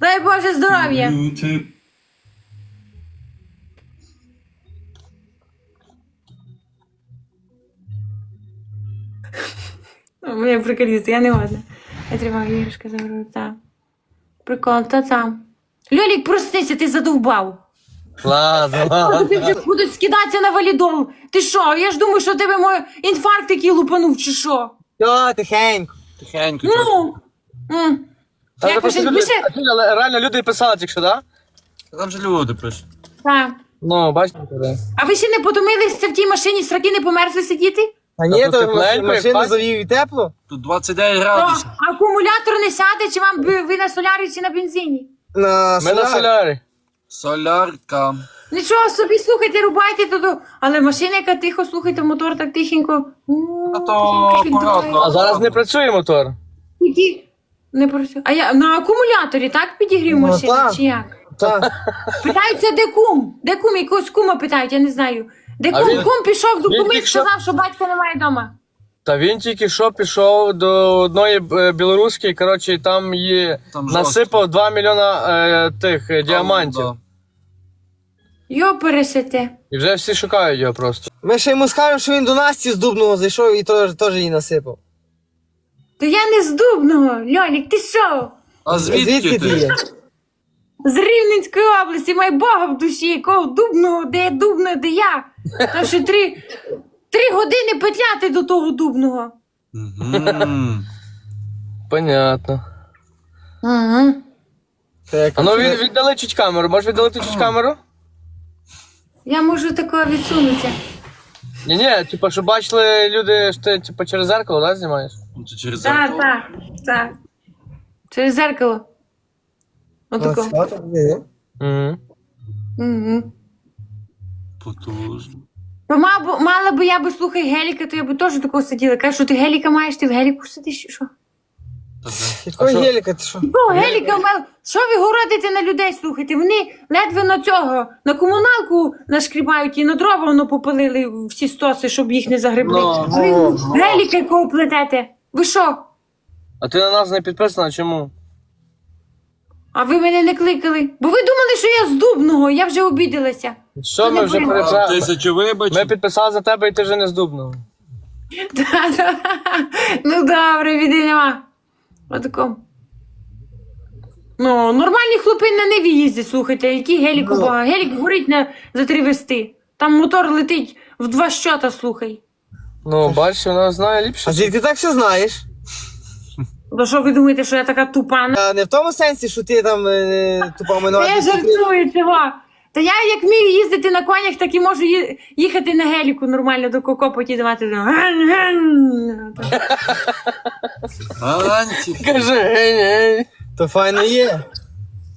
Дай Боже здоров'я. Люди. Моя приколіст, я не годна. Я тримаю іграшка за так. Прикол, та там. Льолік, проснися, ти задовбав. Ладно, Ти ладно. вже будуть скидатися на валідол. Ти що? Я ж думаю, що тебе мой інфаркт який лупанув, чи що? Все, тихенько. Тихенько. Ну. м. Та Як просто пише, люди, пише? а але реально люди писали тільки що, да? Там же люди пишуть. Так. Ну, бачите, де. А ви ще не потомилися в тій машині, сраки не померзли сидіти? А ні, то тепленько, машину як завів і тепло. Тут 29 То градусів. акумулятор не сяде, чи вам ви на солярі, чи на бензині? На Ми на солярі. солярі. Солярка. Нічого собі, слухайте, рубайте туди. Але машина, яка тихо, слухайте, мотор так тихенько. А то акуратно. А зараз не працює мотор. Які? Не працює. А я на акумуляторі так підігрів Ну, машину, так. чи як? Так. Питаються, де кум? Де кум? Якогось кума питають, я не знаю. Де А кум? він- Кум пішов до він куми, що- сказав, що батька немає вдома. Та він тільки що пішов до одної е, білоруської, коротше, і там є Там насипав 2 мільйона е, тих е, діамантів. Да. Йо пересете. І вже всі шукають його просто. Ми ще йому скажемо, що він до Насті з Дубного зайшов і теж, теж її насипав. То я не з Дубного, Льолік, ти що? А звідки ти? є? З Рівненської області, май Бога в душі, якого Дубного, де я Дубно, де я. Та що три, три години петляти до того Дубного. Мгм. Понятно. Угу. Так, А ну від, віддали чуть камеру. Можеш віддалити чуть камеру? Я можу такого відсунутися. Ні, ні, типа, щоб бачили люди, що ти типа через зеркало, да, знімаєш? Ну, Це через Так, зеркало. так, так. Через зеркало. Отако. От, от, є, є. Угу. Угу. Потужно. Мала, мала би я би слухай геліка, то я би теж такого сиділа. Каже, що ти геліка маєш, ти в геліку сидиш, чи що? Та де? Якого що? геліка, ти що? Якого геліка мав? Що ви городите на людей, слухайте? Вони ледве на цього, на комуналку нашкрібають і на дрова воно попалили всі стоси, щоб їх не загребли. Ну, А ви геліка якого плетете? Ви що? А ти на нас не підписана, чому? А ви мене не кликали? Бо ви думали, що я з Дубного, я вже обідалася. Що ми вже переправили? Тисячу. Ми підписали за тебе і ти вже не з Дубного. Ну добре, біди нема. Отако. Ну, нормальні хлопи на неві їздять, слухайте, який гелік у Бога. Гелік горить на за три вести. Там мотор летить в два щота, слухай. Ну, бачиш, вона знає ліпше. А звідки так все знаєш? То що ви думаєте, що я така тупана? А не в тому сенсі, що ти там е, тупо Та минувати. я жартую цього. Та я як вмію їздити на конях, так і можу ї- їхати на геліку нормально до кокопоті давати. Ген-ген. Анті. Кажи, гей, гей. То файно є.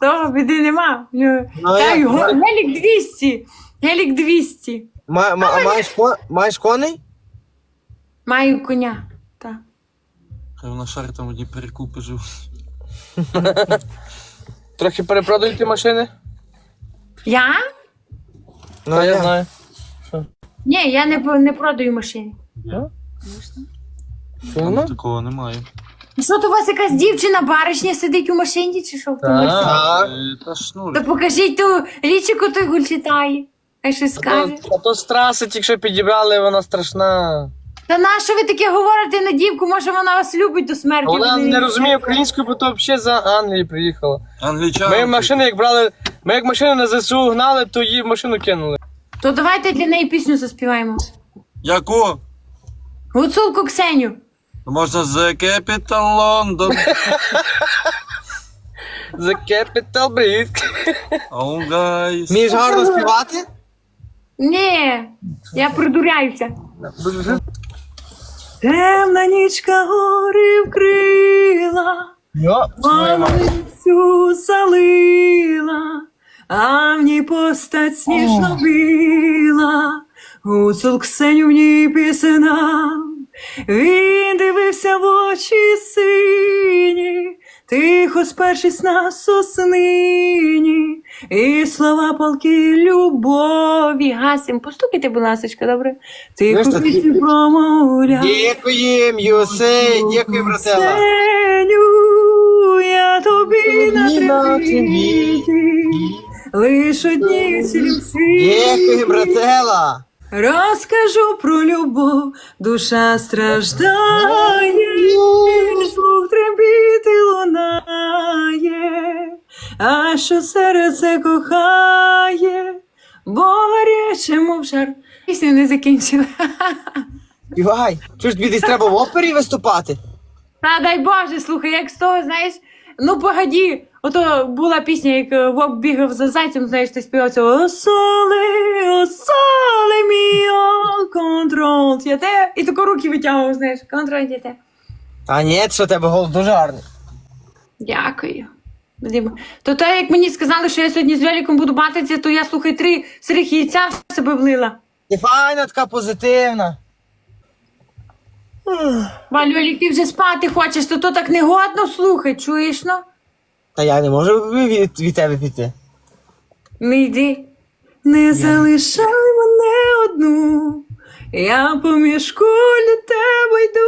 То біди нема. Ну, Та й як? го- Гелік 200. Гелік 200. Ма- ма- а маєш, ко- маєш коней? Маю коня. Так. Хай вона шар там одні перекупи жив. Трохи перепродають машини? Я? Ну, я знаю. Ні, я не, по- не продаю машини. Що Там воно? такого немає. Що то у вас якась дівчина баришня сидить у машині чи що в тому? Так. Так. Е, Та ну. То покажіть ту лічику, той гуль читає. Хай щось скаже. А то з траси тільки що підібрали, вона страшна. Та на що ви таке говорите на дівку? Може вона вас любить до смерті? Вона не розуміє українську, бо то взагалі за Англії приїхала. Англічани. Ми машини, як брали, ми як машину на ЗСУ гнали, то її в машину кинули. То давайте для неї пісню заспіваємо. Яку? Гуцулку Ксеню. Можна The Capital London. The Capital Breed. Oh, guys. Вмієш гарно співати? Ні, я придуряюся. Темна нічка гори вкрила. Малицю залила, а в ній постать сніжно біла, гуцул Ксеню в ній пісена. Він дивився в очі сині, тихо спершись на соснині, і слова палки любові. Гасим, постукайте, будь ласочка, добре? Тихо пісню промовляв. Дякуємо, Йосей, дякую, братела. Ксеню, я тобі на І лиш одні світі. Дякую, братела. Розкажу про любов, душа страждає, слух трембіти лунає, а що серце кохає, бо гаряче, мов жар. Пісню не закінчила. Співай. Чого ж тобі десь треба в опері виступати? Та дай Боже, слухай, як з того, знаєш, ну погоді. Ото була пісня, як е, Вовк бігав за зайцем, знаєш, ти співав цього «О соле, о міо, контрол т'яте. І тако руки витягував, знаєш, контроль т'яте. А ні, що у тебе голос дуже гарний. Дякую. Діма. То те, як мені сказали, що я сьогодні з Льоліком буду батися, то я, слухай, три сирих яйця в себе влила. Ти файна, така позитивна. Ба, Льолік, ти вже спати хочеш, то то так негодно, слухай, чуєш, ну? Та я не можу від, від тебе піти. Не йди. Не залишай мене одну. Я по мішку до тебе йду.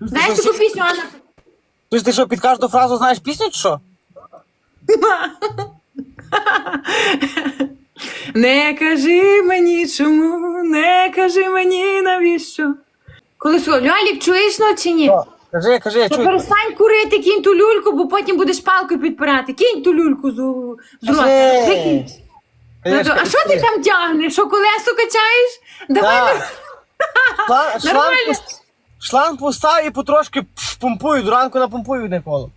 Знаєш таку пісню, Анна? Ти ж ти що, під кожну фразу знаєш пісню чи що? Не кажи мені чому, не кажи мені навіщо. Коли що, чуєш ну чи ні? О, Кажи, кажи, чую. перестань курити, кінь ту люльку, бо потім будеш палкою підпирати. Кінь ту люльку з, з рота. Кажи. Викинь. Ну, то- А що ти там тягнеш? Що колесо качаєш? Давай. Так. Шланг, шланг, Нормально. пус- шланг пустав і потрошки помпую, до ранку напомпую одне коло.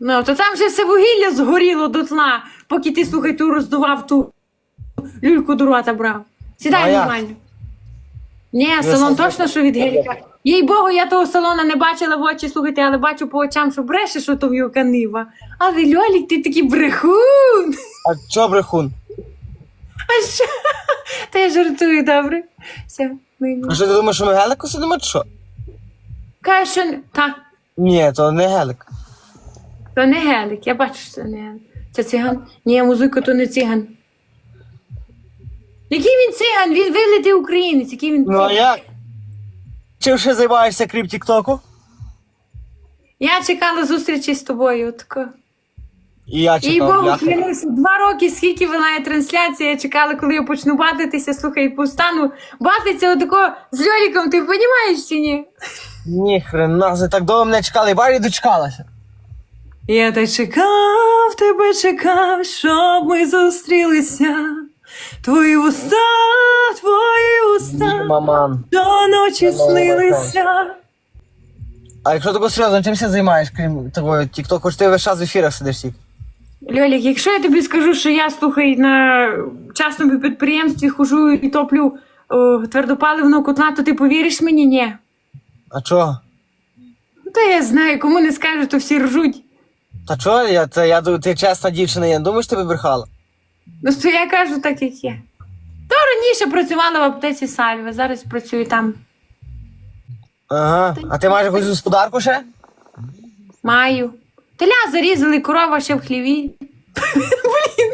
Ну, то там вже все вугілля згоріло до тла, поки ти, слухай, ту роздував ту люльку до рота брав. А Сідай як? нормально. Ні, салон точно, що від геліка. Їй Богу, я того салона не бачила в очі, слухайте, але бачу по очам, що бреше, що то в'юка нива. Але Льолік, ти такий брехун. А чо брехун? А що? Та я жартую, добре. Все, ми- А що ти думаєш, що ми гелику сидимо чи що? Каже, що не- та, Ні, то не гелик. то не гелик, я бачу, що це не гелик. Це циган. Ні, музика то не циган. Який він циган? Він вилитий українець, який він Ну а циган? як? Чим ще займаєшся крім Тіктоку? Я чекала зустрічі з тобою. Отако. І я І Богу клянуся, два роки, скільки вела я трансляція, я чекала, коли я почну батитися, слухай, постану батиться отако з Льоліком, ти розумієш чи ні? Ні, хрена, так довго мене чекали, і Барі дочекалася. Я так чекав, тебе чекав, щоб ми зустрілися. Твої уста, твої уста, Маман. до ночі снилися. А якщо ти серйозно, чим ще займаєш, крім того Тіктоку? Ж ти весь час в ефірах сидиш тільки. Льолік, якщо я тобі скажу, що я слухай на частному підприємстві хожу і топлю о, твердопаливного котла, то ти повіриш мені? Ні. А чого? Ну, Та я знаю, кому не скажу, то всі ржуть. Та чого? Я, та, я, ду- ти чесна дівчина, я не думаю, що тебе брехала. Ну, то я кажу так, як є. То раніше працювала в аптеці Сальви, зараз працюю там. Ага. А ти маєш якусь господарку ще? Маю. Теля зарізали, корова ще в хліві. Блін.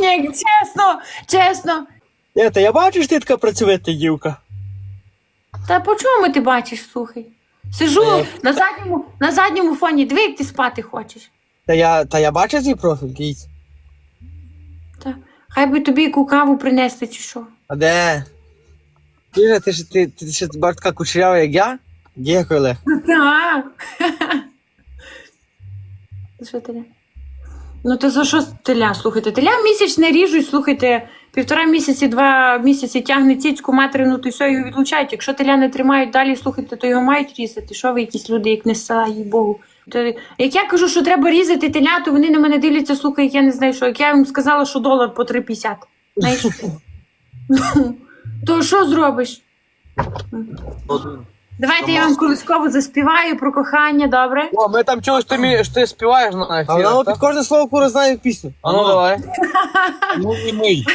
Ні, чесно, чесно. Ні, та я бачу, що ти така працьовита дівка. Та по чому ти бачиш, слухай? Сижу на задньому, на задньому фоні, диви, як ти спати хочеш. Та я, та я бачу твій профіль, кіць. Та, хай би тобі яку каву принести, чи що. А де? Ти ж, ти ж, ти, ти, ти була така кучерява, як я? Дякую, Олег. Так. Що теля? Ну то за що теля? Слухайте, теля місяць не ріжуть, слухайте, півтора місяці, два місяці тягне цицьку материну, то все його відлучають. Якщо теля не тримають далі, слухайте, то його мають різати. Що ви якісь люди, як не з села, їй Богу. То, як я кажу, що треба різати теля, то вони на мене дивляться, слухай, як я не знаю, що. Як я їм сказала, що долар по 3,50. Знаєш? Ну, то що зробиш? Давайте я вам колисково заспіваю про кохання, добре? О, ми там чогось ти, мі- що ти співаєш на А ефірах, вона так? під кожне слово кура знає пісню. А ну давай. Ну і мий.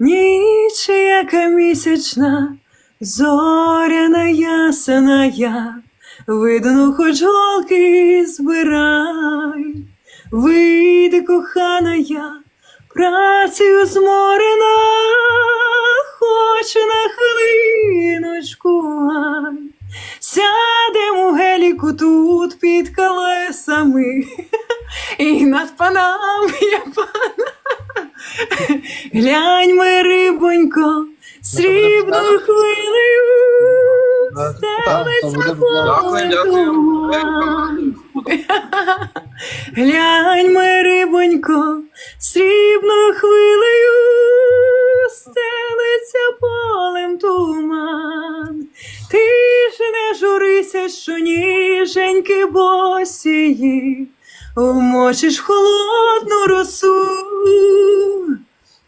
Ніч, яка місячна, зоряна ясна я, видно, хоч голки збирай, вийди, кохана я, працею зморена, хоч на хвилиночку, ай. Сядемо у геліку тут під колесами. І над панами я пана. Глянь, ми, рибонько, срібною хвилею стелиться поле. Глянь, ми, рибонько, срібною хвилею стелиться полем туман. Ти ж не журися, що ніженьки босії, умочиш холодну росу.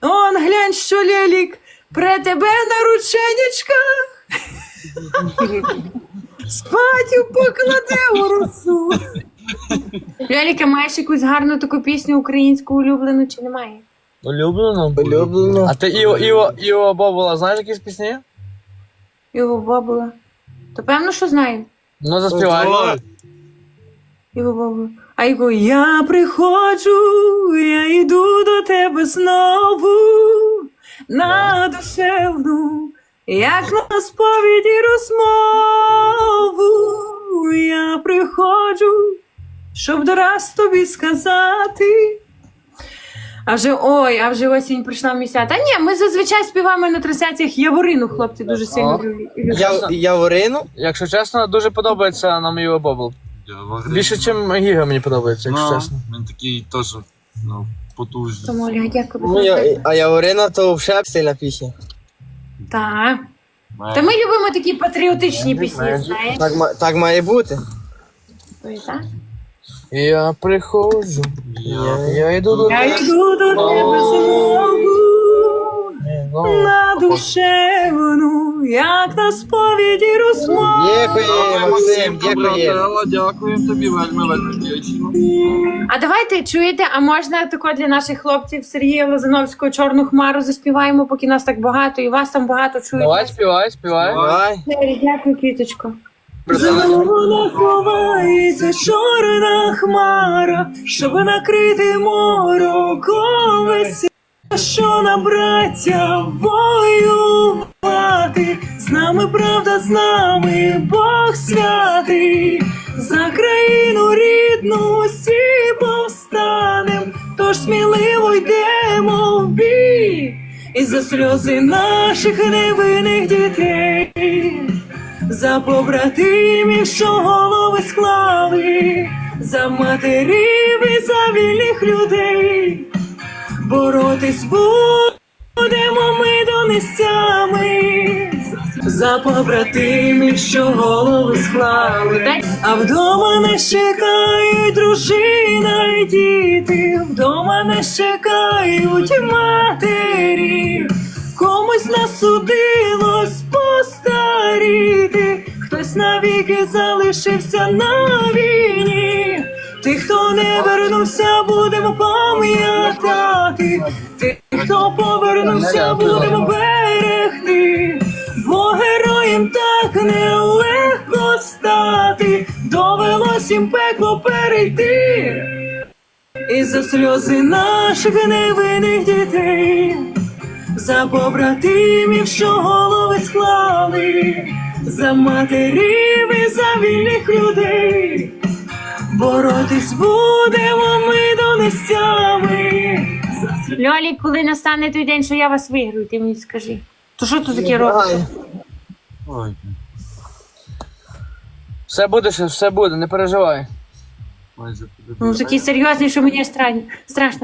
Он глянь, що лелік при тебе на рученечках. Спатю покладе у росу. Ляліка, маєш якусь гарну таку пісню українську улюблену чи немає? Улюблено? Улюблено. А ти Іо, Іо, Іо Бобола, знаєш якісь пісні? Його бабула. То певно, що знаю. Ну, заспівай. Ого. Його бабула. А його я приходжу, я йду до тебе знову на душевну, як на сповіді розмову. Я приходжу, щоб до раз тобі сказати. А вже ой, а вже осінь прийшла в місця. Та ні, ми зазвичай співаємо на трансляціях Яворину, хлопці дуже сильно люблять. Я, Яворину? Якщо чесно, дуже подобається нам Іо Бобл. Більше, ніж Гіга мені подобається, якщо ну, чесно. Він такий теж ну, потужний. Тому Оля, дякую. Ну, я, а Яворина то взагалі сильна пісня. Так. Має- Та ми любимо такі патріотичні пісні, знаєш? Так, ма- так має бути. Ой, так? Я приходжу, я, я йду до Я тебе. йду до тебе Ну, на душевну, як на сповіді розмову. Дякую, Максим, дякую. Брателло, тобі, вельми, вельми вдячно. А давайте чуєте, а можна тако для наших хлопців Сергія Лозановського чорну хмару заспіваємо, поки нас так багато, і вас там багато чують. Давай, співай, співай. Давай. Дякую, квіточко. Знову ховається чорна хмара, щоб накрити мороком весь що на браття воювати, з нами правда, з нами Бог святий, за країну рідну всі повстанем, тож сміливо йдемо в бій, і за сльози наших невинних дітей за побратимів, що голови склали, за матерів і за вільних людей. Боротись будемо ми донестями, за побратимів, що голови склали. А вдома не чекають дружина і діти, вдома не чекають матері. Комусь насудилось постаріти, хтось навіки залишився на війні. Тих, хто не вернувся, будемо пам'ятати. Тих, хто повернувся, будемо берегти. Бо героєм так нелегко стати, довелось їм пекло перейти. І за сльози наших невинних дітей, за побратимів, що голови склали, за матерів і за вільних людей. Боротись будемо ми до донестями. Льолі, коли настане той день, що я вас виграю, ти мені скажи. То що тут таке робиш? Ой, Все буде, ще все буде, не переживай. майже Ну, такий серйозний, що мені страшно. страшно.